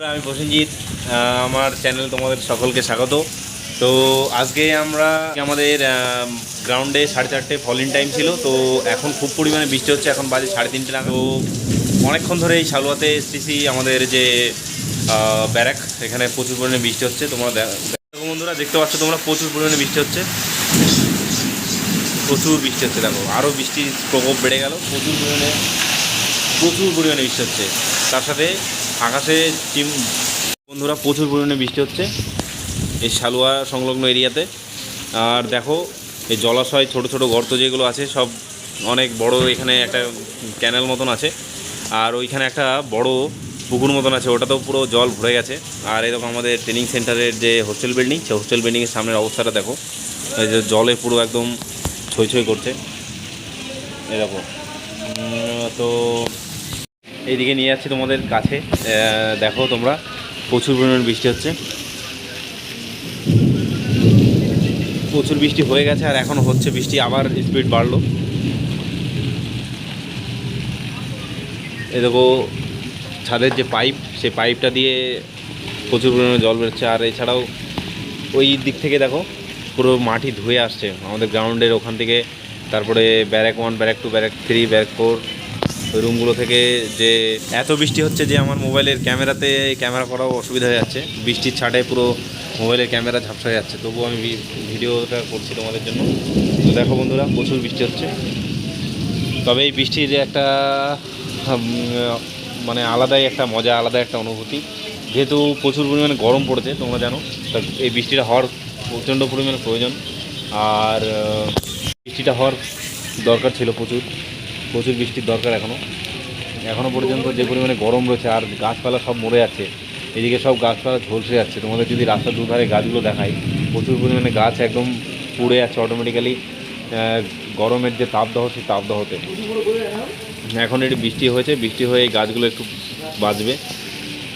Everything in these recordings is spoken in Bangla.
আমি প্রসেনজিৎ আমার চ্যানেল তোমাদের সকলকে স্বাগত। তো আজকে আমরা আমাদের গ্রাউন্ডে সাড়ে চারটে ফলিং টাইম ছিল, তো এখন খুব পরিমাণে বৃষ্টি হচ্ছে, এখন বাজে সাড়ে তিনটে নাগাদ। তো অনেকক্ষণ ধরে এই সালুয়াতে এসটিসি আমাদের যে ব্যারাক, এখানে প্রচুর পরিমাণে বৃষ্টি হচ্ছে। তোমরা দেখো বন্ধুরা, দেখতে পাচ্ছ তোমরা, প্রচুর পরিমাণে বৃষ্টি হচ্ছে। প্রচুর বৃষ্টি হচ্ছে, দেখো আরও বৃষ্টির প্রকোপ বেড়ে গেল, প্রচুর পরিমাণে প্রচুর পরিমাণে বৃষ্টি হচ্ছে। তার সাথে আকাশে চিম বন্ধুরা প্রচুর পরিমাণে বৃষ্টি হচ্ছে এই শালুয়া সংলগ্ন এরিয়াতে। আর দেখো, এই জলাশয়, ছোট ছোট গর্ত যেগুলো আছে, সব অনেক বড় এখানে একটা ক্যানেল মতন আছে। আর ওইখানে একটা বড় পুকুর মতন আছে, ওটাতেও পুরো জল ভরে গেছে। আর এরকম আমাদের ট্রেনিং সেন্টারের যে হোস্টেল বিল্ডিং সেই হোস্টেল বিল্ডিংয়ের সামনের অবস্থাটা দেখো। এই যে জলে পুরো একদম ছই ছই করছে। এরকম। তো এইদিকে নিয়ে যাচ্ছি তোমাদের কাছে। দেখো তোমরা, প্রচুর পরিমাণে বৃষ্টি হচ্ছে। প্রচুর বৃষ্টি হয়ে গেছে আর এখন হচ্ছে বৃষ্টি, আবার স্পিড বাড়লো। এই দেখো, ছাদের যে পাইপ সেই পাইপটা দিয়ে প্রচুর পরিমাণে জল বেরোচ্ছে। আর এছাড়াও ওই দিক থেকে দেখো, পুরো মাটি ধুয়ে আসছে। আমাদের গ্রাউন্ডের ওখান থেকে, তারপরে barrack one barrack two barrack three barrack four রুমগুলো থেকে যে এত বৃষ্টি হচ্ছে যে আমার মোবাইলের ক্যামেরাতে ক্যামেরা করাও অসুবিধা হয়ে যাচ্ছে। বৃষ্টির ছাটে পুরো মোবাইলের ক্যামেরা ঝাপসা হয়ে যাচ্ছে। তবুও আমি ভিডিওটা করছি তোমাদের জন্য। তো দেখো বন্ধুরা, প্রচুর বৃষ্টি হচ্ছে। তবে এই বৃষ্টির একটা মানে আলাদাই একটা মজা আলাদা একটা অনুভূতি। যেহেতু প্রচুর পরিমাণে গরম পড়েছে, তোমরা জানো। তা এই বৃষ্টিটা হওয়ার প্রচণ্ড পরিমাণে প্রয়োজন। আর বৃষ্টিটা হওয়ার দরকার ছিল প্রচুর। প্রচুর বৃষ্টির দরকার এখনও এখনও পর্যন্ত যে পরিমাণে গরম রয়েছে আর গাছপালা সব মরে যাচ্ছে, এদিকে সব গাছপালা ঝলসে যাচ্ছে। তোমাদের যদি রাস্তার দুধারে গাছগুলো দেখাই, প্রচুর পরিমাণে গাছ একদম পুড়ে যাচ্ছে অটোমেটিক্যালি গরমের যে তাপদাহ, সেই তাপদাহতে। এখন এটি বৃষ্টি হয়েছে, বৃষ্টি হয়ে এই গাছগুলো একটু বাঁচবে।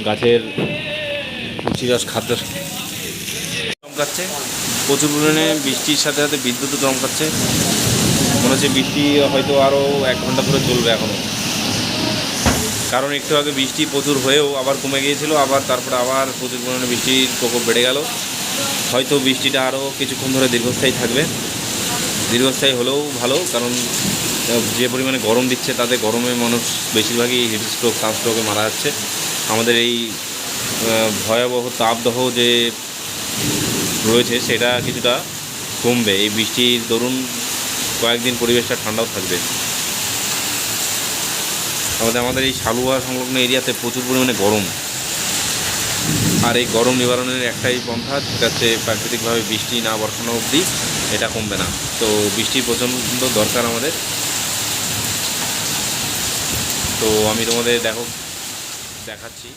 গাছের কুচি গাছ খাদ্য চমকাচ্ছে। প্রচুর পরিমাণে বৃষ্টির সাথে সাথে বিদ্যুৎও চমকাচ্ছে। মনে হচ্ছে বৃষ্টি হয়তো আরও এক ঘণ্টা ধরে চলবে এখনও কারণ একটু আগে বৃষ্টি প্রচুর হয়েও আবার কমে গিয়েছিল, আবার তারপরে আবার প্রচুর পরিমাণে বৃষ্টির প্রকোপ বেড়ে গেল। হয়তো বৃষ্টিটা আরও কিছুক্ষণ ধরে দীর্ঘস্থায়ী থাকবে। দীর্ঘস্থায়ী হলেও ভালো, কারণ যে পরিমাণে গরম দিচ্ছে তাতে গরমে মানুষ বেশিরভাগই হিট স্ট্রোক সানস্ট্রোকে মারা যাচ্ছে। আমাদের এই ভয়াবহ তাপদহ যে রয়েছে সেটা কিছুটা কমবে। এই বৃষ্টির দরুন কয়েকদিন পরিবেশটা ঠান্ডাও থাকবে। আমাদের আমাদের এই শালুয়া সংলগ্ন এরিয়াতে প্রচুর পরিমাণে গরম। আর এই গরম নিবারণের একটাই পন্থা, সেটা হচ্ছে প্রাকৃতিকভাবে বৃষ্টি না বর্ষানো অবধি এটা কমবে না। তো বৃষ্টি প্রচণ্ড দরকার আমাদের। তো আমি তোমাদের দেখো, দেখাচ্ছি।